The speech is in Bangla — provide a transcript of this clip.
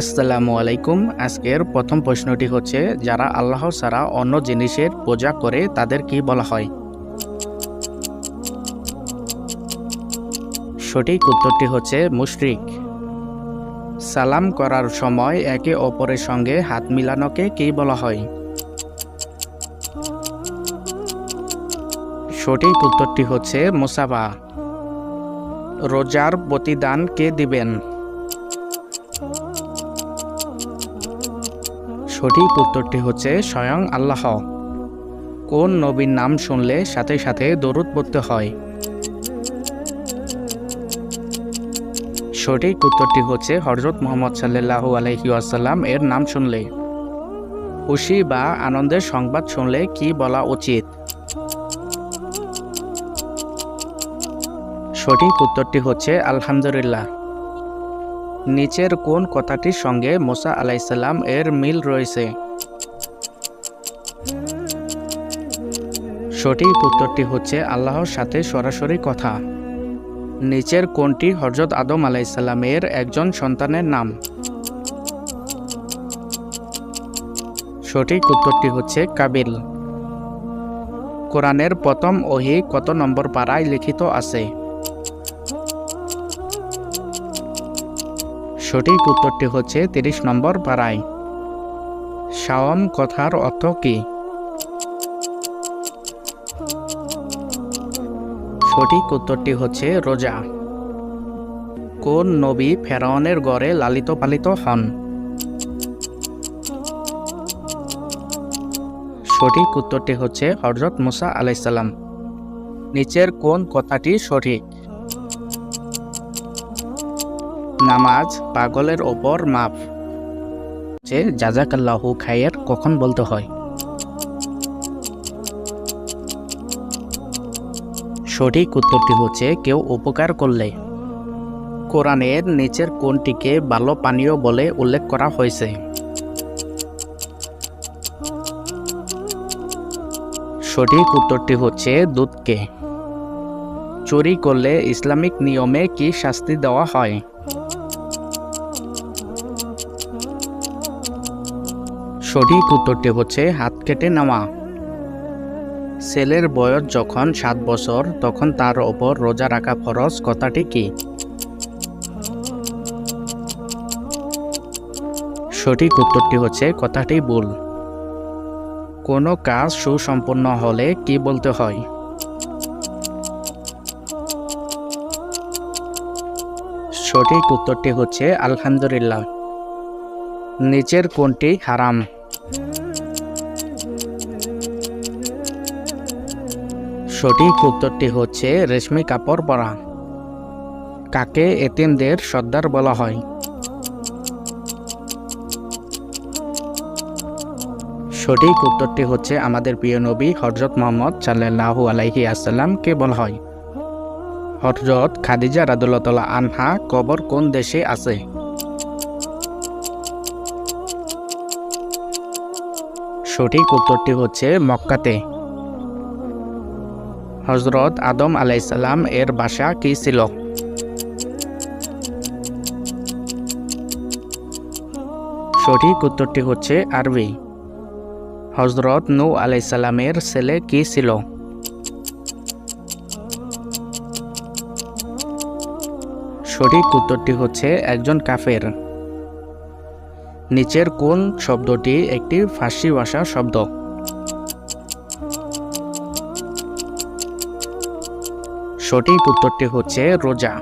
আসসালামু আলাইকুম। আজকের প্রথম প্রশ্নটি হচ্ছে, যারা আল্লাহ ছাড়া অন্য জিনিসের পূজা করে, তাদের কি বলা হয়? সঠিক উত্তরটি হচ্ছে মুশরিক। সালাম করার সময় একে অপরের সঙ্গে হাত মিলানোকে কি বলা হয়? সঠিক উত্তরটি হচ্ছে মুসাফা রোজার প্রতিদান কে দিবেন? সঠিক উত্তরটি হচ্ছে স্বয়ং আল্লাহ। কোন নবীর নাম শুনলে সাথে সাথে দরুদ পড়তে হয়? সঠিক উত্তরটি হচ্ছে হজরত মোহাম্মদ সাল্লাল্লাহু আলহি আসাল্লাম এর নাম শুনলে। খুশি বা আনন্দের সংবাদ শুনলে কি বলা উচিত? সঠিক উত্তরটি হচ্ছে আলহামদুলিল্লাহ। নিচের কোন কথাটির সঙ্গে মোসা আলাইসাল্লাম এর মিল রয়েছে? সঠিক উত্তরটি হচ্ছে আল্লাহর সাথে সরাসরি কথা। নিচের কোনটি হজরত আদম আলাইসাল্লামের একজন সন্তানের নাম? সঠিক উত্তরটি হচ্ছে কাবিল। কোরআনের প্রথম ওহি কত নম্বর পাড়ায় লিখিত আছে? সঠিক উত্তরটি হচ্ছে তিরিশ নম্বর পাড়ায়। শাওম কথার অর্থ কি? সঠিক উত্তরটি হচ্ছে রোজা। কোন নবী ফেরাউনের গড়ে লালিত পালিত হন? সঠিক উত্তরটি হচ্ছে হজরত মুসা আলাইসাল্লাম নিচের কোন কথাটি সঠিক? নামাজ পাগলের ওপর মাপ যে জাজাকাল্লাহু খায়ের কখন বলতে হয়? সঠিক উত্তরটি হচ্ছে কেউ উপকার করলে। কোরআনের নিচের কোনটিকে ভালো পানীয় বলে উল্লেখ করা হয়েছে। সঠিক উত্তরটি হচ্ছে দুধকে। চুরি করলে ইসলামিক নিয়মে কি শাস্তি দেওয়া হয়? সঠিক উত্তরটি হচ্ছে হাত কেটে নেওয়া। ছেলের বয়স যখন সাত বছর, তখন তার ওপর রোজা রাখা ফরজ কথাটি কি? সঠিক উত্তরটি হচ্ছে কথাটি ভুল। কোনো কাজ সুসম্পন্ন হলে কি বলতে হয়? সঠিক উত্তরটি হচ্ছে আলহামদুলিল্লাহ। নিচের কোনটি হারাম? সঠিক উত্তরটি হচ্ছে রেশমি কাপড় পরা। কাকে এতিমদের সর্দার বলা হয়? সঠিক উত্তরটি হচ্ছে আমাদের প্রিয় নবী হজরত মোহাম্মদ সাল্লাহু আলাইহি আসাল্লামকে বলা হয়। হজরত খাদিজা রাদুল্লাহ আনহা কবর কোন দেশে আছে? সঠিক উত্তরটি হচ্ছে মক্কাতে। হজরত আদম আলাইসাল্লাম এর বাসা কি ছিল? সঠিক উত্তরটি হচ্ছে আরবি। হজরত নু আলাইসাল্লামের ছেলে কি ছিল? সঠিক উত্তরটি হচ্ছে একজন কাফের। নিচের কোন শব্দটি একটি ফার্সি ভাষা শব্দ? সঠিক উত্তরটি হচ্ছে রোজা।